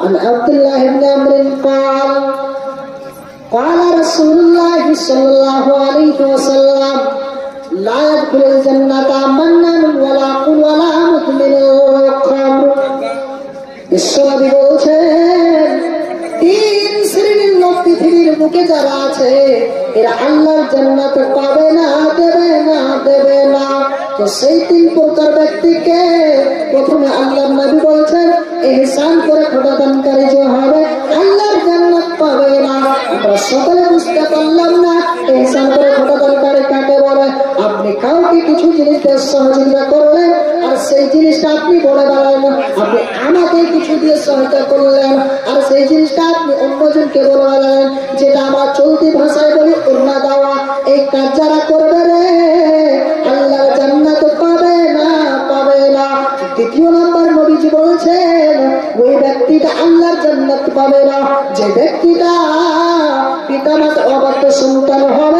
عن عبد الله بن عمرو قال قال رسول الله صلى الله عليه وسلم لا يدخل الجنة منن ولا قل ولا مؤمن الخمر বিশ্বনবী বলছেন তিন শ্রেণীর লোক পৃথিবীর বুকে যারা আছে এরা আল্লাহর জান্নাত পাবে না দেবে না দেবে না তো সেই তিন প্রকার ব্যক্তিকে আপনি কিছু জিনিস দিয়ে সহযোগিতা করলেন, আর সেই জিনিসটা আপনি বলে বেড়ালেন আপনি আমাকে কিছু দিয়ে সহায়তা করলেন, আর সেই জিনিসটা আপনি অন্যজনকে বলে বেড়ালেন যেটা আমার চলতি ভাষায় বলি অন্য দেওয়া, এই কাজ যারা করবে রে, আল্লাহ জান্নাত পাবে না পাবে না। দ্বিতীয় নম্বর নবীজি বলছেন, ওই ব্যক্তিটা আল্লাহর জান্নাত পাবে না। যে ব্যক্তিটা পিতামাতা অবাধ্য সন্তান হবে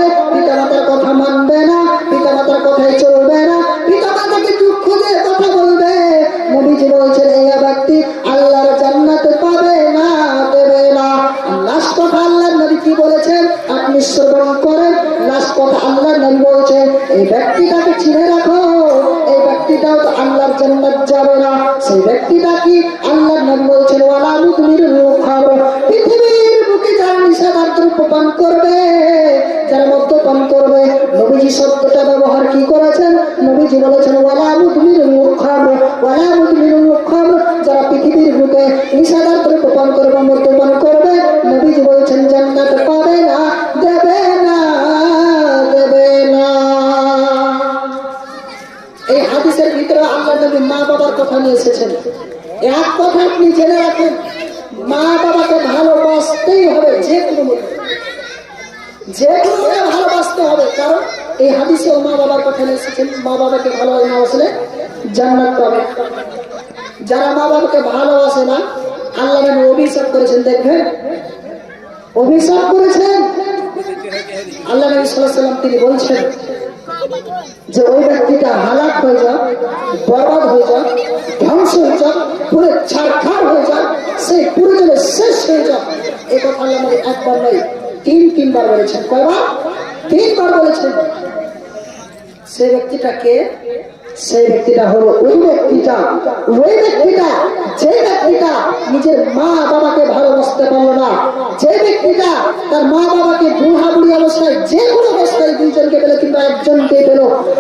শ্রবণ করেন লাস্ট কথা আল্লাহর নবী বলছেন এই ব্যক্তিটাকে চিনে রাখো, এই ব্যক্তিটাও তো আল্লাহর জান্নাত যাবে না। সেই ব্যক্তিটা কি আল্লাহর নবী বলছেন, ওয়ালা মুদমির খাব পৃথিবীর বুকে যারা নিষেধার দ্রব্য পান করবে, যারা মদ্যপান করবে, নবীজি শব্দটা ব্যবহার কি করেছেন? নবীজি বলেছেন, ওয়ালা মুদমির মুখাম বাবার কথা নিয়ে এসেছেন। এক কথা আপনি জেনে রাখেন, মা বাবাকে ভালোবাসতেই হবে যে কোনো মূল্যে। যে কোনো ভালোবাসতে হবে, কারণ এই হাদিসে মা বাবার কথা নিয়ে এসেছেন, মা বাবাকে ভালোবাসে না বাসলে জান্নাত পাবে। যারা মা বাবাকে ভালোবাসে না, আল্লাহ অভিশাপ করেছেন, দেখবেন? অভিশাপ করেছেন? আল্লাহ নবী সাল্লাম তিনি বলছেন যে ওই ব্যক্তিটা হালাক হয়ে যাক, বরবাদ হয়ে যাক, ধ্বংস হয়ে যাক, পুরো ছাড়খাড় হয়ে যাক, সেই পুরো জন্য শেষ হয়ে যাক, এ কথা আল্লাহ নবী একবার নয়, তিন, তিনবার বলেছেন। কয়বার? তিনবার বলেছেন। সেই ব্যক্তিটাকে সেই ব্যক্তিটা হলো ওই ব্যক্তিটা ওই ব্যক্তিটা, যে ব্যক্তিটা নিজের মা বাবাকে ভালোবাসতে পারল না, যে ব্যক্তিটা তার মা বাবাকে বুড়া বুড়ি অবস্থায় যে কোনো অবস্থায় দুইজনকে পেল কিংবা একজনকে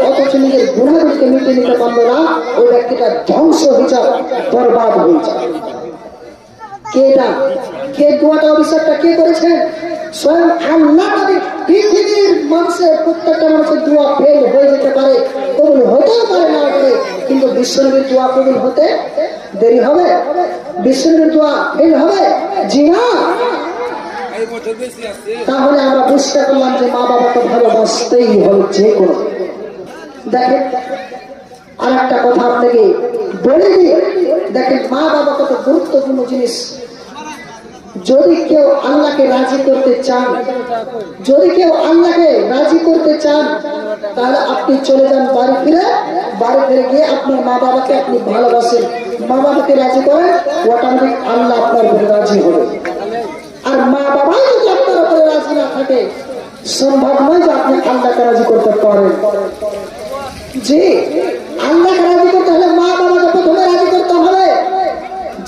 অথচ নিজের বুড়া বুড়িকে মিটে নিতে পারল না, ওই ব্যক্তিটা ধ্বংস হয়ে বরবাদ হয়ে কে এটা? কে অভিশাপটা কে কিন্তু হতে দেরি হবে। ফেল হবে? জি না। তাহলে আমরা বুঝতে পারলাম যে মা বাবাকে ভালোবাসতেই হবে যে কোনো। দেখেন, আর একটা কথা আপনাকে বলে দেখেন, মা বাবা কত গুরুত্বপূর্ণ জিনিস। যদি কেউ আল্লাহকে রাজি করতে চান, যদি কেউ আল্লাহকে রাজি করতে চান, তাহলে আপনি চলে যান বাড়ি ফিরে। বাড়ি ফিরে গিয়ে আপনার মা বাবাকে আপনি ভালোবাসেন। মা বাবাকে রাজি করেন, অটোমেটিক আল্লাহ আপনার উপরে রাজি হবে। আর মা বাবা যদি আপনার উপরে রাজি না থাকে সম্ভব নয় যে আপনি আল্লাহকে রাজি করতে পারেন। জি, আল্লাহকে রাজি করতে হলে মা বাবাকে প্রথমে রাজি করতে হবে।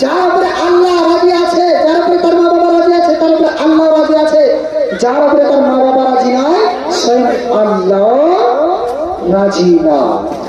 যার উপরে আল্লাহ রাজি আছে, যার উপরে তার মা বাবা রাজি আছে, তার উপরে আল্লাহ রাজি আছে। যার উপরে তার মা বাবা রাজি নয় স্বয়ং আল্লাহ রাজি নয়